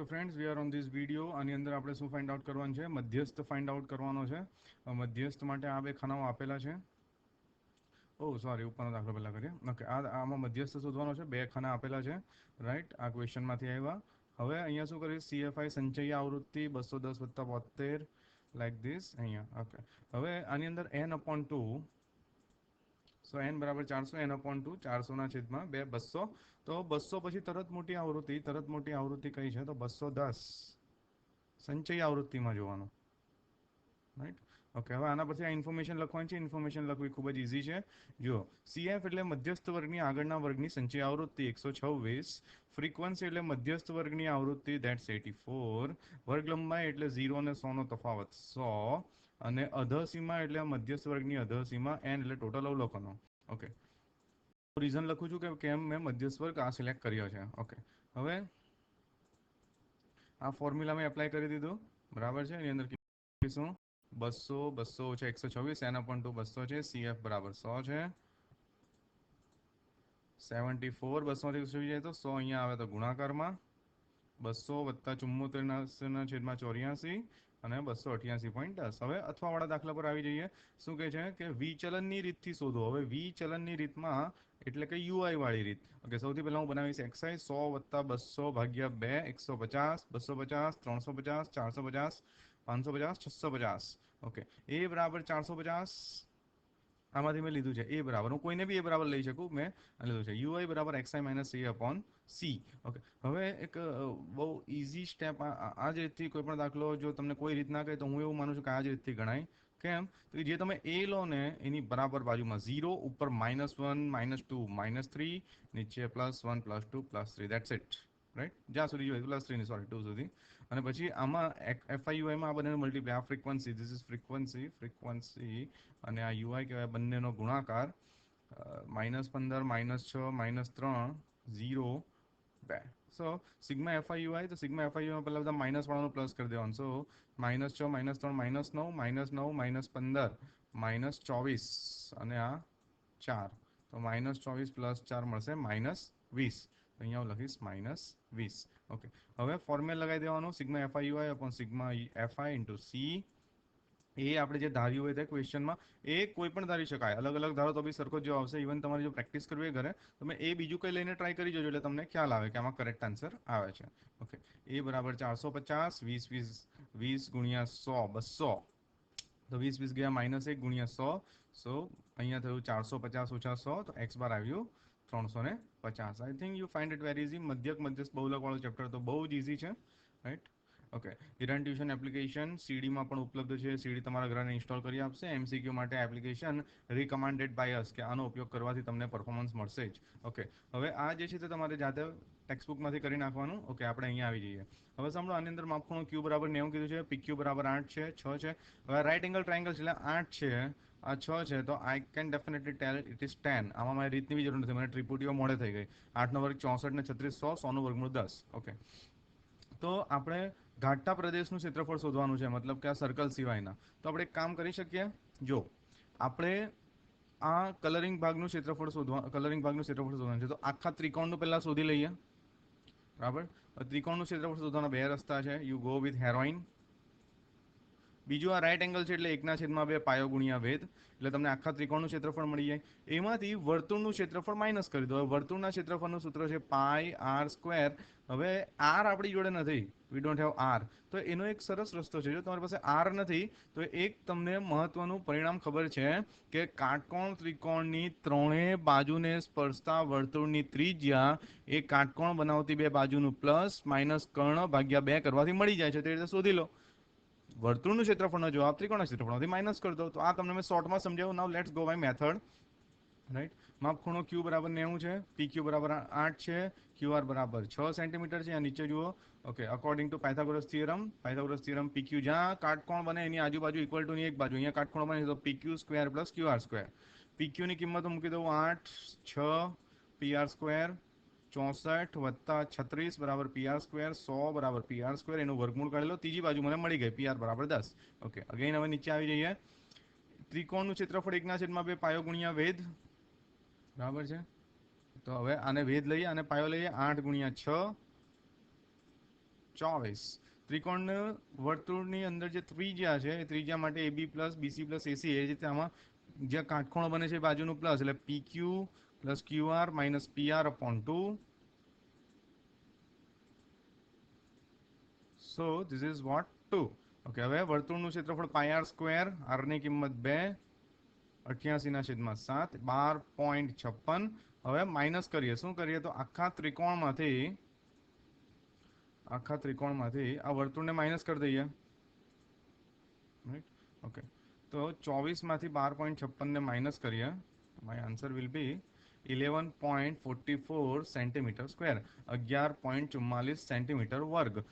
Okay friends we are on this video આની અંદર આપણે શું ફાઇન્ડ આઉટ કરવાનું છે? મધ્યસ્થ ફાઇન્ડ આઉટ કરવાનો છે. મધ્યસ્થ માટે આ બે ખાનાઓ આપેલા છે. ઓ સોરી ઉપરનો દાખલો પહેલાં કરીએ. ઓકે આ, આમાં મધ્યસ્થ શોધવાનો છે. બે ખાના આપેલા છે. રાઈટ આ ક્વેશ્ચનમાંથી આવ્યા. હવે અહીંયા શું કરીએ? સીએફઆઈ સંચયી આવૃત્તિ બસો દસ વત્તા બોતેર લાઈક ધીસ અહીંયા. ઓકે હવે આની અંદર N upon two so N બરાબર ચારસો એન અપોન ટુ ચારસોના છેદમાં બે, બસો. તો બસો પછી તરત મોટી આવૃત્તિ, તરત મોટી આવૃત્તિ કઈ છે? તો બસો દસ. સંચય આવૃત્તિમાં જોવાનું. રાઈટ ઓકે હવે આના પછી આ ઇન્ફોર્મેશન લખવાની છે. ઇન્ફોર્મેશન લખવી ખૂબ જ ઇઝી છે. જો સીએફ એટલે મધ્યસ્થ વર્ગની આગળના વર્ગની સંચય આવૃત્તિ, એકસો છવ્વીસ. ફ્રીક્વન્સી એટલે મધ્યસ્થ વર્ગની આવૃત્તિ ધેટ્સ એટી ફોર વર્ગ લંબાઈ એટલે ઝીરો અને સોનો તફાવત, સો. અને અધસીમા એટલે મધ્યસ્થ વર્ગની અધસીમા એન એટલે ટોટલ અવલોકનો. ઓકે રીઝન લખું છું કે કેમ મેં મધ્યસ્થ વર્ગ આ સિલેક્ટ કર્યો છે. ઓકે હવે આ ફોર્મ્યુલા મેં એપ્લાય કરી દીધું. બરાબર છે? એની અંદર શું બસો બસો ઓછા એકસો છવ્વીસ એના પણ ટુ બસો છે સીએફ બરાબર સો છે. સેવન્ટી ફોર બસોમાંથી એકસો જાય તો સો અહીંયા આવે તો ગુણાકારમાં. બસો વત્તા ચુમ્મોતેરના છેદમાં ચોર્યાસી અને બસો અઠ્યાસી પોઈન્ટ દસ. હવે અથવાવાળા દાખલા પર આવી જઈએ. શું કહે છે કે વિચલનની રીતથી શોધો. હવે વિચલનની રીતમાં એટલે કે યુઆઈ વાળી રીત. ઓકે, સૌથી પહેલા હું બનાવીશ એક્સઆઈ સો વત્તા બસો ભાગ્યા બે, એકસો પચાસ. બસો પચાસ, ત્રણસો પચાસ, ચારસો પચાસ, પાંચસો પચાસ, છસો પચાસ. ઓકે, એ બરાબર ચારસો પચાસ આમાંથી મેં લીધું છે. એ બરાબર. હું કોઈને બી એ બરાબર લઈ શકું. મેં લીધું છે. યુઆઈ બરાબર X I minus C upon C okay હવે એક બહુ ઇઝી સ્ટેપ આ જ રીતથી કોઈ પણ દાખલો જો તમને કોઈ રીતના કહે તો હું એવું માનું છું કે આ જ રીતથી ગણાય. કેમ? તો જે તમે એ લો ને, એની બરાબર બાજુમાં ઝીરો ઉપર minus one minus two minus three નીચે plus one plus two plus three that's it right જ્યાં સુધી પ્લસ થ્રીની સોરી ટુ સુધી. અને પછી આમાં એફઆઈયુઆઈમાં આ બંને મલ્ટીપ્લાય આ frequency this is frequency frequency અને આ યુઆઈ કહેવાય બંનેનો ગુણાકાર માઇનસ પંદર માઇનસ છ માઇનસ ત્રણ ઝીરો બે. સો સિગ્મા એફઆઈયુઆઈ તો સિગ્મા એફઆઈયુઆઈ પહેલાં બધા માઇનસ વાળાનું પ્લસ કરી દેવાનું. સો માઇનસ છ માઇનસ ત્રણ માઇનસ નવ માઇનસ નવ માઇનસ પંદર માઇનસ ચોવીસ અને આ ચાર. તો માઇનસ ચોવીસ પ્લસ ચાર મળશે માઇનસ વીસ. અહીંયા હું લખીશ માઇનસ વીસ. ઓકે હવે ફોર્મેલ લગાવી દેવાનું sigma F I U I upon sigma F I into C એ આપણે જે ધાર્યું હોય તે ક્વેશ્ચનમાં એ કોઈ પણ ધારી શકાય. અલગ અલગ ધારો તો બી સરખો જ આવશે. ઇવન તમારે જો પ્રેક્ટિસ કરવી હોય ઘરે, તમે એ બીજું કંઈ લઈને ટ્રાય કરી જોજો એટલે તમને ખ્યાલ આવે કે આમાં કરેક્ટ આન્સર આવે છે. ઓકે એ બરાબર ચારસો પચાસ, વીસ વીસ વીસ ગુણ્યા સો, બસો. તો વીસ વીસ ગયા માઇનસ એક ગુણ્યા સો. સો અહીંયા થયું ચારસો પચાસ ઓછા સો, તો એક્સ બાર આવ્યું ત્રણસો ને પચાસ. I think you find it very easy મધ્યક મધ્યસ્થ બહુલક વાળું ચેપ્ટર તો બહુ જ ઇઝી છે right okay Hiran tuition application સીડીમાં પણ ઉપલબ્ધ છે. સીડી તમારા ઘરને ઇન્સ્ટોલ કરી આપશે. એમસીક્યુ માટે એપ્લિકેશન રિકમાન્ડેડ બાય અસ કે આનો ઉપયોગ કરવાથી તમને પરફોર્મન્સ મળશે જ. ઓકે હવે આ જે છે તે તમારે જાતે ટેક્સ્ટબુકમાંથી કરી નાખવાનું. ઓકે આપણે અહીંયા આવી જઈએ. હવે સાંભળો, આની અંદર માપખૂણો ક્યુ બરાબર નેવું કીધું છે. પીક્યુ બરાબર આઠ છે, છ છે. હવે રાઇટ એંગલ ટ્રાયંગલ છે એટલે આઠ છે. આ છ છે તો I can definitely tell it is ten આમાં મારી રીતની બી જરૂર નથી. મને ત્રિપુટીઓ મોડે થઈ ગઈ. આઠનો વર્ગ ચોસઠ ને છત્રીસ સો સોનું વર્ગમૂળ દસ. ઓકે તો આપણે ઘાટા પ્રદેશનું ક્ષેત્રફળ શોધવાનું છે, મતલબ કે આ સર્કલ સિવાયના. તો આપણે એક કામ કરી શકીએ? જો, આપણે આ કલરિંગ ભાગનું ક્ષેત્રફળ શોધવા કલરિંગ ભાગનું ક્ષેત્રફળ શોધવાનું છે. તો આખા ત્રિકોણનું પહેલાં શોધી લઈએ. બરાબર? ત્રિકોણનું ક્ષેત્રફળ શોધવાના બે રસ્તા છે. યુ ગો વિથ હેરોઇન બીજું આ રાઇટ એંગલ છે એટલે એકના છેદમાં બે પાયો ગુણ્યા વેદ એટલે તમને આખા ત્રિકોણનું ક્ષેત્રફળ મળી જાય. એમાંથી વર્તુળનું ક્ષેત્રફળ માઇનસ કરી દો. હવે વર્તુળના ક્ષેત્રફળનું સૂત્ર છે પાય આર સ્ક્વેર હવે આર આપણી જોડે નથી. વી ડોન્ટ હેવ આર તો એનો એક સરસ રસ્તો છે. જો તમારી પાસે આર નથી, તો એક તમને મહત્વનું પરિણામ ખબર છે કે કાટકોણ ત્રિકોણની ત્રણેય બાજુને સ્પર્શતા વર્તુળની ત્રિજ્યા એ કાટકોણ બનાવતી બે બાજુનું પ્લસ માઇનસ કર્ણ ભાગ્યા બે કરવાથી મળી જાય છે. તે રીતે શોધી લો. વર્તુળનું ક્ષેત્રફળનો જવાબ ત્રિકોણના ક્ષેત્રફળમાંથી માઇનસ કરી દો, તો આ તમને મેં શોર્ટમાં સમજાવ્યું. Now let's go by method right માપ ખૂણો ક્યુ બરાબર નેવું છે પી ક્યુ બરાબર આઠ છે ક્યુ આર બરાબર છ સેન્ટીમીટર છે. નીચે જુઓ. Okay according to Pythagoras theorem Pythagoras theorem P Q જ્યાં કાટકોણ બને એની આજુબાજુ ઇક્વલ ટુ ની એક બાજુ. અહીંયા કાટકોણ બને તો P Q square plus Q R square P ક્યુની કિંમત મૂકી દઉં, આઠ, છ પી આર સ્ક્વેર ચોસઠ વત્તા છત્રીસ બરાબર પીઆર સ્ક્વેર સો બરાબર પીઆર સ્ક્વેર એનું વર્ગમૂળ કાઢેલો ત્રીજી બાજુ મને મળી ગઈ પીઆર બરાબર દસ. ઓકે અગેન હવે નીચે આવી જઈએ. ત્રિકોણનું ક્ષેત્રફળ એકના છેદમાં બે પાયો ગુણ્યા વેદ બરાબર છે? તો હવે આને વેદ લઈએ અને પાયો લઈએ, આઠ ગુણ્યા છ, ચોવીસ. ત્રિકોણ વર્તુળની અંદર જે ત્રિજ્યા છે, એ ત્રિજ્યા માટે AB plus BC plus AC એ રીતે આમાં જ્યાં કાટખૂણો બને છે બાજુનું પ્લસ એટલે P Q plus minus PR upon two so this is what to okay હવે વર્તુળનું ક્ષેત્રફળ પાય આર સ્ક્વેર આરની કિંમત બે અઠ્યાસીના છેદમાં સાત, બાર પોઈન્ટ છપ્પન. હવે માઇનસ કરીએ. શું કરીએ? તો આખા ત્રિકોણમાંથી આખા ત્રિકોણમાંથી આ વર્તુળને માઇનસ કરી દઈએ. રાઈટ ઓકે તો ચોવીસમાંથી બાર પોઈન્ટ છપ્પનને માઇનસ કરીએ. My answer will be eleven point forty four centimetre square અગિયાર પોઈન્ટ ચુમ્માલીસ સેન્ટીમીટર વર્ગ.